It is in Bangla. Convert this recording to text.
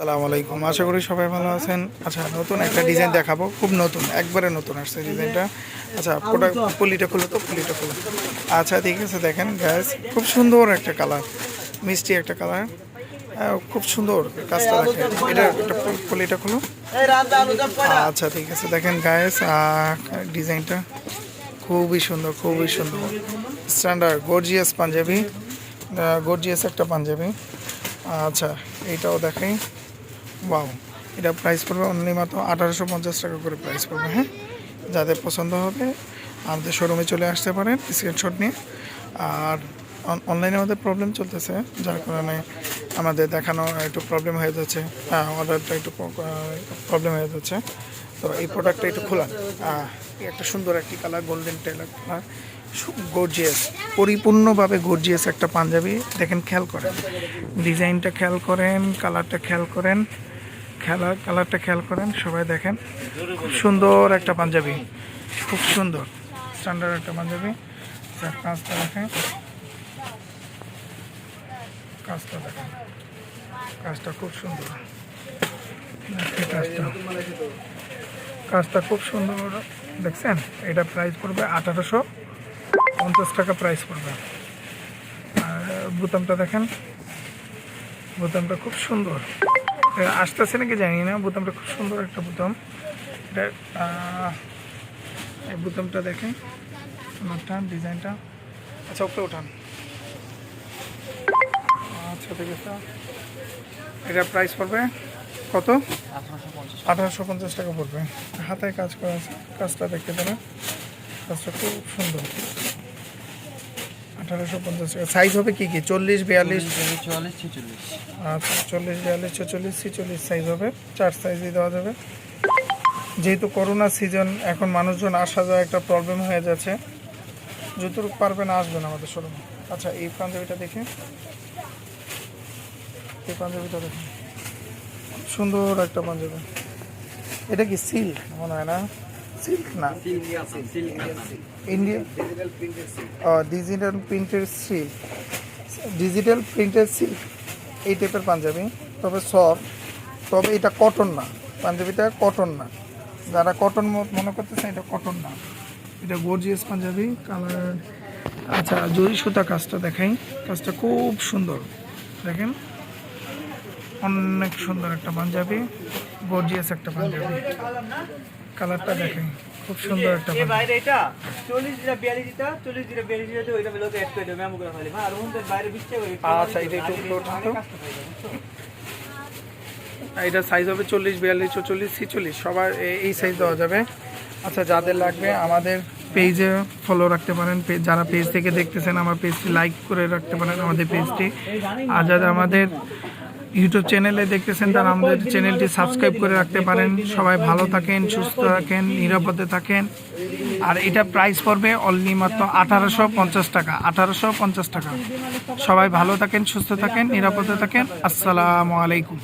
সালাম আলাইকুম। আশা করি সবাই ভালো আছেন। আচ্ছা নতুন একটা ডিজাইন দেখাবো। খুব নতুন, একবারে নতুন আসছে ডিজাইনটা আচ্ছা প্রোডাক্ট পুলিটা খুলো তো, পুলিটা খুলো। আচ্ছা ঠিক আছে, দেখেন গ্যাস খুব সুন্দর একটা কালার মিষ্টি একটা কালার খুব সুন্দর কাজটা দেখেন। এটা একটা পুলিটা খুলো। আচ্ছা ঠিক আছে, দেখেন গায়েস ডিজাইনটা খুবই সুন্দর খুবই সুন্দর। স্ট্যান্ডার্ড গর্জিয়াস পাঞ্জাবি গর্জিয়াস একটা পাঞ্জাবি আচ্ছা এইটাও দেখাই। বাও এটা প্রাইস পড়বে অনলি মাত্র আঠারোশো পঞ্চাশ টাকা করে প্রাইস পড়বে হ্যাঁ? যাদের পছন্দ হবে, আমাদের শোরুমে চলে আসতে পারেন স্ক্রিনশট নিয়ে। আর অনলাইনে আমাদের প্রবলেম চলতেছে, যার কারণে আমাদের দেখানো একটু প্রবলেম হয়ে যাচ্ছে অর্ডারটা একটু প্রবলেম হয়ে যাচ্ছে। তো এই প্রোডাক্টটা একটু খোলা। একটা সুন্দর একটি কালার গোল্ডেন টেলার কালার গর্জিয়াস পরিপূর্ণভাবে গর্জিয়াস একটা পাঞ্জাবি। দেখেন, খেয়াল করেন। ডিজাইনটা খেয়াল করেন কালারটা খেয়াল করেন। খেলা কালারটা খেয়াল করেন, সবাই দেখেন। খুব সুন্দর একটা পাঞ্জাবি। খুব সুন্দর। স্ট্যান্ডার্ড একটা পাঞ্জাবি। কাজটা দেখেন। কাজটা দেখেন। কাজটা খুব সুন্দর। কাজটা। কাজটা খুব সুন্দর। দেখছেন? এটা প্রাইস পড়বে আঠারোশো পঞ্চাশ টাকা প্রাইস পড়বে। আর বোতামটা দেখেন। বোতামটা খুব সুন্দর। আসতেছে নাকি জানি না, বোতামটা খুব সুন্দর একটা বোতাম। এটা এই বোতামটা দেখেন, আমারটা, ডিজাইনটা। আচ্ছা ওকে ওঠান আচ্ছা ঠিক আছে। এটা প্রাইস পড়বে কত? আঠারোশো পঞ্চাশ টাকা পড়বে। হাতায় কাজ করা আছে, কাজটা দেখতে পারেন। কাজটা খুব সুন্দর। আঠারোশো পঞ্চাশ। টাকা সাইজ হবে কি কি? চল্লিশ বিয়াল্লিশ? চুয়াল্লিশ ছেচল্লিশ। আচ্ছা চল্লিশ বিয়াল্লিশ ছেচল্লিশ ছিচল্লিশ সাইজ হবে। চার সাইজই দেওয়া যাবে। যেহেতু করোনা সিজন এখন মানুষজন আসা যাওয়া একটা প্রবলেম হয়ে যাচ্ছে। যতটুকু পারবেন আসবেন আমাদের শোরুমে আচ্ছা এই পাঞ্জাবিটা দেখে। এই পাঞ্জাবিটা দেখে। সুন্দর একটা পাঞ্জাবি। এটা কি সিল্ক মনে হয় না। সিল্ক না? ইন্ডিয়া ডিজিটাল প্রিন্টের সিল্ক ডিজিটাল প্রিন্টের সিল্ক এই টাইপের পাঞ্জাবি তবে সফট তবে এটা কটন না। পাঞ্জাবিটা কটন না। যারা কটন মনে করতেছে এটা কটন না। এটা গর্জিয়াস পাঞ্জাবি কালার আচ্ছা জরি সুতা কাজটা দেখাই। কাজটা খুব সুন্দর। দেখেন অনেক সুন্দর একটা পাঞ্জাবি গর্জিয়াস একটা পাঞ্জাবি কালারটা দেখেন খুব সুন্দর একটা এ পাঞ্জাবি বাইরে এটা চল্লিশ দিটা বিয়াল্লিশ দিটা চল্লিশ দিটা বিয়াল্লিশ দিটা ওইটা লোক অ্যাড করে দেবে মেমো করে ফেলে আর থেকে বাইরে বিচ্ছে ওই আচ্ছা, এটা একটু উপরে তো। এটা সাইজ হবে চল্লিশ বিয়াল্লিশ চল্লিশ ছিচল্লিশ। সবার এই সাইজ দেওয়া যাবে। আচ্ছা যাদের লাগবে আমাদের পেজে ফলো রাখতে পারেন। যারা পেজ থেকে দেখতেছেন আমার পেজটি লাইক করে রাখতে পারেন আমাদের পেজটি আর যারা আমাদের ইউটিউব চ্যানেলে দেখতেছেন তারা আমাদের চ্যানেলটি সাবস্ক্রাইব করে রাখতে পারেন। সবাই ভালো থাকেন, সুস্থ থাকেন, নিরাপদে থাকেন। আর এটা প্রাইস পড়বে অনলি মাত্র আঠারোশো পঞ্চাশ টাকা, আঠারোশো পঞ্চাশ টাকা। সবাই ভালো থাকেন, সুস্থ থাকেন, নিরাপদে থাকেন। আসসালামু আলাইকুম।